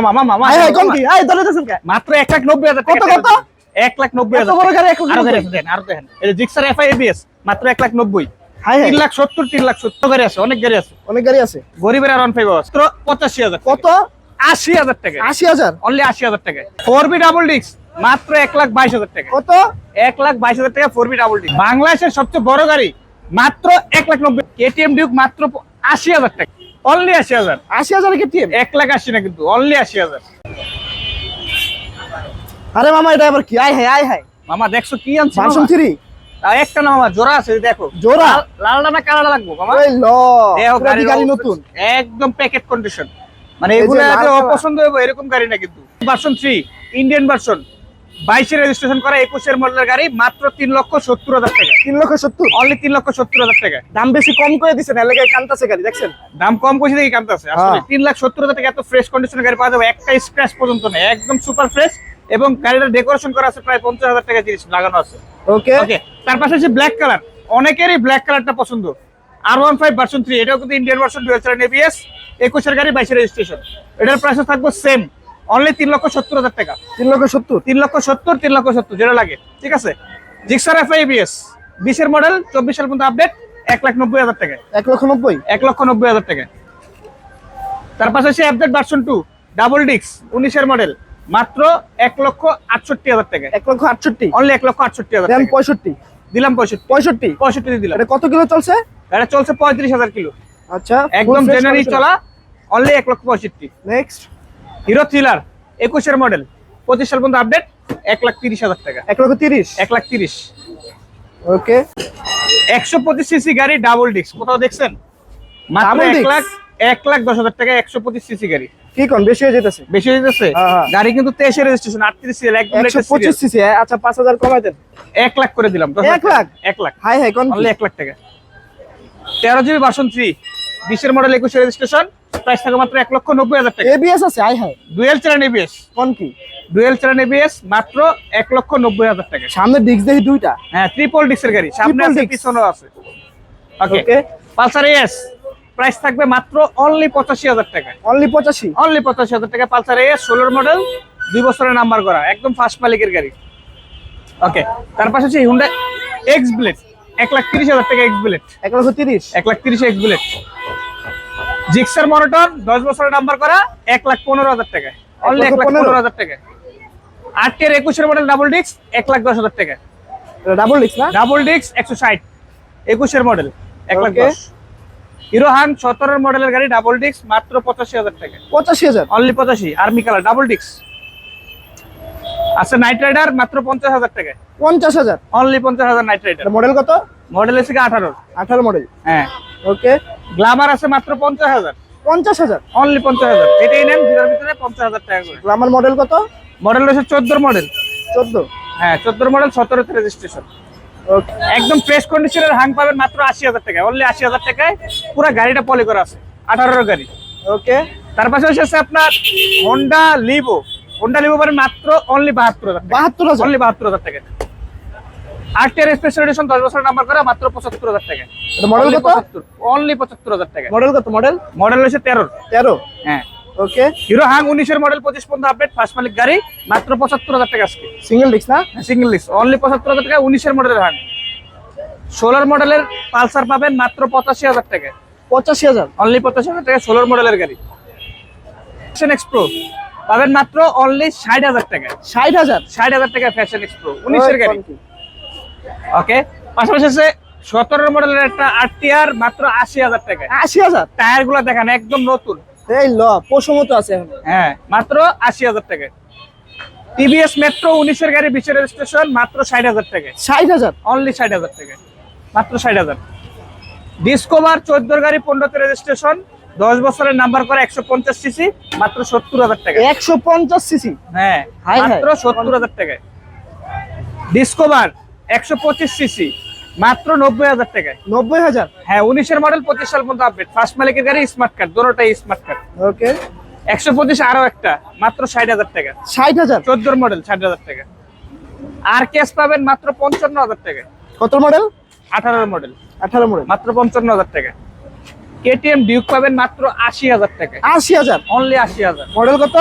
মামা মামা আয় কোন কি? আয় কে? মাত্র এক লাখ নব্বই হাজার কত, কত? এক লাখ নব্বই এত হাজার বড় গাড়ি আরও নব্বই? আরও দেখেন এই যে জিক্সার এফআই এবিএস মাত্র এক লাখ নব্বই। হাই হাই তিন লাখ সত্তর তিন লাখ সত্তর গাড়ি আছে অনেক গাড়ি আছে। অনেক গাড়ি আছে। গরিবের আর ওয়ান ফাইভ হাজার কত? আশি হাজার টাকা। আশি হাজার? অনলি টাকা। ফোর বি ডাবল ডিক্স মাত্র এক লাখ বাইশ হাজার টাকা। কত? এক লাখ বাইশ হাজার টাকা ফোর বি ডাবল ডিক্স বাংলাদেশের সবচেয়ে বড় গাড়ি মাত্র এক লাখ নব্বই। কেটিএম ডিউক মাত্র প- আশি হাজার টাকা। অনলি আশি হাজার। আশি হাজার কেটিএম এক লাখ আশি না কিন্তু অনলি আশি হাজার। আরে মামা এটা আবার কি? আয় হায় আয় হায়। মামা দেখছ কি আনছি ভার্সন মামা? থ্রি একটা না মামা জোড়া আছে দেখো। জোড়া? লাল- লালটা না কালারটা লাগবো মামা? ওই ল দেখো গাড়ি নতুন। একদম প্যাকেট কন্ডিশন মানে এই এগুলো যে অপছন্দ হবে এরকম গাড়ি না কিন্তু। ভার্সন থ্রি ইন্ডিয়ান ভার্সন বাইশে রেজিস্ট্রেশন করা একুশের মডেলের গাড়ি মাত্র তিন লক্ষ সত্তর হাজার টাকা। তিন লক্ষ সত্তর? অনলি তিন লক্ষ সত্তর হাজার টাকা। দাম বেশি কম করে দিচ্ছেন এলাকায় কান্তাছে গাড়ি দেখছেন? দাম কম করেছে দেখি কামতে আছে হ্যাঁ। তিন লাখ সত্তর হাজার টাকা এত ফ্রেশ কন্ডিশনের গাড়ি পাওয়া যাবে একটা স্ক্র্যাচ পর্যন্ত নেই। একদম সুপার ফ্রেশ এবং গাড়িটা ডেকোরেশন করা আছে প্রায় পঞ্চাশ হাজার টাকা জিনিস লাগানো আছে। ওকে ওকে তার পাশে হচ্ছে ব্ল্যাক কালার অনেকেরই ব্ল্যাক কালারটা পছন্দ। আর ওয়ান ফাইভ ভার্সন থ্রি এটাও কিন্তু ইন্ডিয়ান ভার্সন ডুয়েল চালান এবিএস একুশের গাড়ি বাইশের রেজিস্ট্রেশন এটার প্রাইস থাকবে সেম অনলি তিন লক্ষ সত্তর হাজার টাকা। তিন লক্ষ সত্তর? তিন লক্ষ সত্তর তিন লক্ষ সত্তর যেটা লাগে ঠিক আছে? জিক্সার এফ এবিএস বিশের মডেল চব্বিশ সাল পর্যন্ত আপডেট এক লাখ নব্বই হাজার টাকা এক লক্ষ নব্বই? এক লক্ষ নব্বই হাজার টাকা তার পাশে হচ্ছে আপডেট ভার্সন টু ডাবল ডিক্স উনিশের মডেল মাত্র এক লক্ষ আটষট্টি হাজার টাকা এক লক্ষ আটষট্টি? অনলি এক লক্ষ আটষট্টি হাজার। পঁয়ষট্টি। দিলাম পঁয়ষট্টি। পঁয়ষট্টি? পঁয়ষট্টি দিলাম। এটা কত কিলো চলছে? এটা চলছে পঁয়ত্রিশ হাজার কিলো। আচ্ছা একদম জেনারি চলা অনলি এক লক্ষ পঁয়ষট্টি। নেক্সট হিরো থ্রিলার একুশের মডেল। পঁচিশ সাল পর্যন্ত আপডেট এক লাখ তিরিশ হাজার টাকা। এক লক্ষ তিরিশ? এক লাখ তিরিশ। ওকে। একশো পঁচিশ সিসি গাড়ি ডাবল ডিস্ক কোথাও দেখছেন? মাত্র এক লাখ এক লাখ দশ হাজার টাকা একশো পঁচিশ সিসি গাড়ি। কি কোন বেশি হয়ে যেতেছে? বেশি হয়ে যাচ্ছে হ্যাঁ, হ্যাঁ। গাড়ি কিন্তু তেইশে রেজিস্ট্রেশন আটত্রিশ সিএল একদম একশো পঁচিশ। সিসি আচ্ছা পাঁচ হাজার কমাই দেন। এক লাখ করে দিলাম এক লাখ? এক লাখ। হাই হাই কোন এক লাখ টাকা। তেরো জিবি ভার্সন থ্রি বিশের মডেল একুশে রেজিস্ট্রেশন প্রাইস থাকে মাত্র এক লক্ষ নব্বই হাজার টাকা। এবিএস আছে হাই হাই ডুয়েল চালান এবিএস কোন কি? ডুয়েল চালান এবিএস মাত্র এক লক্ষ নব্বই হাজার টাকা। সামনে ডিস্ক দেখি দুইটা। হ্যাঁ ট্রিপল ডিক্সের গাড়ি। সামনে আছে। পিছনেও আছে। ওকে পালসার এস প্রাইস থাকবে মাত্র অনলি পঁচাশি হাজার টাকা। অনলি পঁচাশি। অনলি পঁচাশি হাজার টাকা পালসার এস ষোলোর মডেল দুই বছরের নাম্বার করা। একদম ফার্স্ট মালিকের গাড়ি। ওকে তার পাশে হচ্ছে হুন্ডা এক্স ব্লেড এক লাখ তিরিশ হাজার টাকা এক্স ব্লেড এক লক্ষ তিরিশ। এক লাখ তিরিশ এক্স ব্লেড জিক্সার মনোটন দশ বছরের নাম্বার করা এক লাখ পনেরো হাজার টাকা অনলি এক লাখ পনেরো? হাজার টাকা আটের একুশের মডেল ডাবল ডিস্ক এক লাখ দশ হাজার টাকা ডাবল ডিস্ক না? ডাবল ডিস্ক একশো ষাট। একুশের মডেল এক লাখ Okay. দশ। হিরো হান সতেরোর মডেলের গাড়ি ডাবল ডিস্ক মাত্র পঁচাশি হাজার টাকা পঁচাশি হাজার? অনলি পঁচাশি। আর্মি কালার ডাবল ডিস্ক আছে নাইট রাইডার মাত্র পঞ্চাশ হাজার টাকা পঞ্চাশ হাজার? অনলি পঞ্চাশ হাজার নাইট রাইডার মডেল কত? মডেল এসে আঠারো। আঠারো মডেল হ্যাঁ। ওকে গ্লামার আছে মাত্র পঞ্চাশ হাজার। পঞ্চাশ হাজার? অনলি পঞ্চাশ হাজার। এটাই নেন ভিতর ভিতরে পঞ্চাশ হাজার টাকা করে। গ্লামার মডেল কত? মডেল রয়েছে চোদ্দোর মডেল চোদ্দ? হ্যাঁ চোদ্দোর মডেল সতেরোতে রেজিস্ট্রেশন একদম ফ্রেশ কন্ডিশনের হাং পাবেন মাত্র আশি হাজার টাকায়। অনলি আশি হাজার টাকায় পুরো গাড়িটা পলি করা আছে আঠারোর গাড়ি। ওকে তার পাশে হচ্ছে আপনার হোন্ডা লিভো হোন্ডা লিভো পাবেন মাত্র অনলি বাহাত্তর হাজার বাহাত্তর হাজার? অনলি বাহাত্তর হাজার টাকা আটের স্পেশাল এডিশন দশ বছর নাম্বার করা মাত্র পঁচাত্তর হাজার টাকা। মডেল কত? অনলি পঁচাত্তর হাজার টাকা। মডেল কত? মডেল মডেল হচ্ছে তেরোর তেরো? হ্যাঁ। ওকে হিরো হাং উনিশের মডেল পঁচিশ পর্যন্ত আপডেট ফার্স্ট মালিক গাড়ি মাত্র পঁচাত্তর হাজার টাকা আজকে। সিঙ্গেল ডিস্ক না? সিঙ্গেল লিস্ট অনলি পঁচাত্তর হাজার টাকা উনিশের মডেলের হাং ষোলোর মডেলের পালসার পাবেন মাত্র পঁচাশি হাজার টাকা। পঁচাশি হাজার? অনলি পঁচাশি হাজার টাকা ষোলোর মডেলের গাড়ি। ফ্যাশন এক্সপ্রো পাবেন মাত্র অনলি ষাট হাজার টাকা। ষাট হাজার? ষাট হাজার টাকা ফ্যাশন এক্সপ্রো উনিশের গাড়ি। কোন কি? ওকে পাশাপাশি আছে সতেরো মডেলের একটা আরটিআর মাত্র আশি হাজার টাকা। আশি হাজার? টায়ারগুলো দেখেন একদম নতুন। এই ল পশু মতো আছে এখন। হ্যাঁ মাত্র আশি হাজার টাকা। টিভিএস মেট্রো উনিশের গাড়ি বিশের রেজিস্ট্রেশন মাত্র ষাট হাজার টাকা। ষাট হাজার? অনলি ষাট হাজার টাকা। মাত্র ষাট হাজার। ডিসকভার চোদ্দোর গাড়ি পনেরোতে রেজিস্ট্রেশন দশ বছরের নাম্বার করে একশো পঞ্চাশ সিসি মাত্র সত্তর হাজার টাকা। একশো পঞ্চাশ সিসি হ্যাঁ। মাত্র সত্তর হাজার টাকায় ডিসকভার একশো পঁচিশ সিসি মাত্র নব্বই হাজার টাকায়। নব্বই হাজার? হ্যাঁ উনিশের মডেল পঁচিশ সাল পর্যন্ত আপডেট ফার্স্ট মালিকের গাড়ি স্মার্ট কার্ড দুটোটাই স্মার্ট কার্ড ওকে। একশো পঁচিশ আরও একটা মাত্র ষাট হাজার টাকা। ষাট হাজার? চোদ্দোর মডেল ষাট হাজার টাকা। আর ক্যাশ পাবেন মাত্র পঞ্চান্ন হাজার টাকা। কত মডেল আঠারোর মডেল আঠারো মডেল মাত্র পঞ্চান্ন হাজার টাকা। কেটিএম ডিউক পাবেন মাত্র আশি হাজার টাকা আশি হাজার? অনলি আশি হাজার। মডেল কত?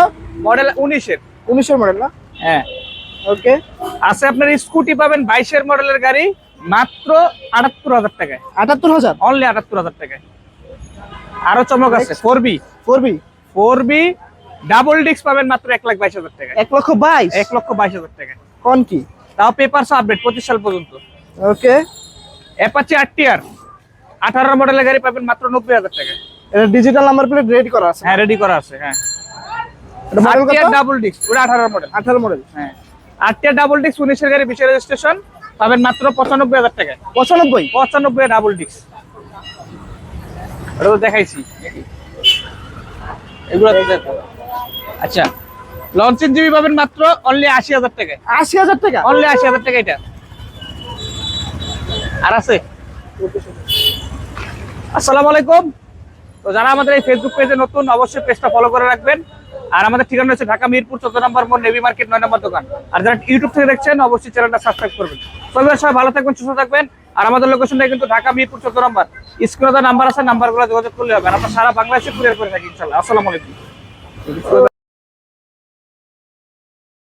মডেল উনিশের। উনিশের মডেল না? হ্যাঁ। ওকে আছে আপনার স্কুটি পাবেন বাইশের মডেলের গাড়ি মাত্র আটাত্তর হাজার টাকায়। আটাত্তর হাজার? অনলি আটাত্তর হাজার টাকায়। আরও চমক আছে ফোর বি করবি ফোর বি ডাবল ডিস্ক পাবেন মাত্র এক লাখ বাইশ হাজার টাকায়। এক লক্ষ বাইশ? এক লক্ষ বাইশ হাজার টাকায়। কোন কি? তাও পেপারস আপডেট পঁচিশ সাল পর্যন্ত। ওকে অ্যাপাচি আর টিআর আঠারো মডেলের গাড়ি পাবেন মাত্র নব্বই হাজার টাকায়। এটা ডিজিটাল নাম্বার প্লেট রেডি করা আছে। হ্যাঁ রেডি করা আছে হ্যাঁ। ডাবল ডিস্ক ওটা আঠারো মডেল। আঠারো মডেল। হ্যাঁ। আটটিয়া ডাবল ডিস্ক উনিশের গাড়ি বিশের রেজিস্ট্রেশন পাবেন মাত্র পঁচানব্বই হাজার টাকায়। পঁচানব্বই? পঁচানব্বই ডাবল ডিস্ক ওটা তো দেখাইছি। এগুলো আচ্ছা লঞ্চেন জিবি পাবেন মাত্র অনলি আশি হাজার টাকায়। আশি হাজার টাকা? অনলি আশি হাজার টাকা এটা। আর আছে? আসসালামু আলাইকুম। তো যারা আমাদের এই ফেসবুক পেজে নতুন অবশ্যই পেজটা ফলো করে রাখবেন। আর আমাদের ঠিকানা হচ্ছে ঢাকা মিরপুর চোদ্দ নম্বর মোড় নেভি মার্কেট, নয় নম্বর দোকান। আর যারা ইউটিউব থেকে দেখছেন, অবশ্যই চ্যানেলটা সাবস্ক্রাইব করবেন। তবে সবাই ভালো থাকবেন, সুস্থ থাকবেন। আর আমাদের লোকেশনটা কিন্তু ঢাকা মিরপুর চোদ্দ নম্বর। স্ক্রিনে নাম্বার আছে নাম্বারগুলো যোগাযোগ করলে হবে। আমরা সারা বাংলাদেশে কুরিয়ার করে থাকি ইনশাল্লাহ আসসালামু আলাইকুম।